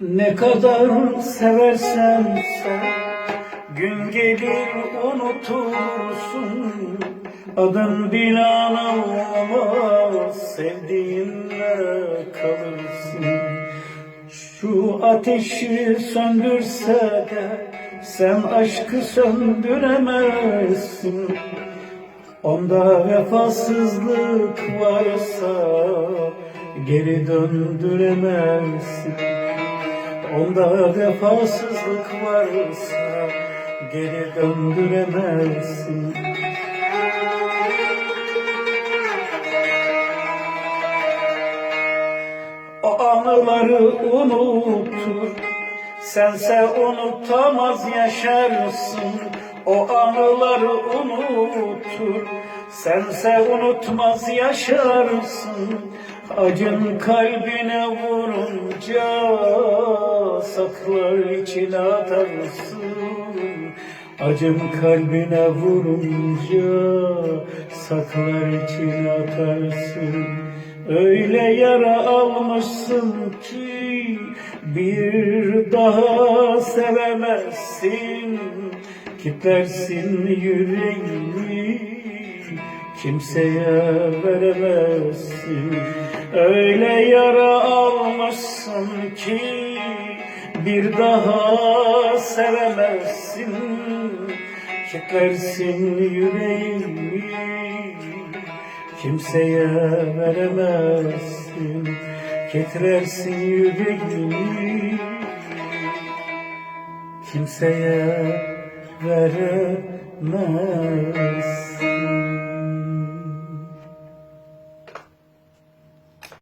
Ne kadar seversen sen Gün gelir unutursun. Adın bile anılmaz Sevdiğinle kalırsın. Şu ateşi söndürse de Sen aşkı söndüremezsin. Onda vefasızlık varsa Geri döndüremezsin Onda vefasızlık varsa geri döndüremezsin. O anıları unutur, sense unutamaz yaşarsın. O anıları unutur, sense unutmaz yaşarsın. Acın kalbine vurunca saklar içine atarsın. Acım kalbine vurunca saklar içine atarsın. Öyle yara almışsın ki bir daha sevemezsin. Kitlersin yüreğini kimseye veremezsin. Öyle yara almışsın ki bir daha sevemezsin. Kitlersin yüreğini kimseye veremezsin. Kitlersin yüreğini kimseye veremezsin.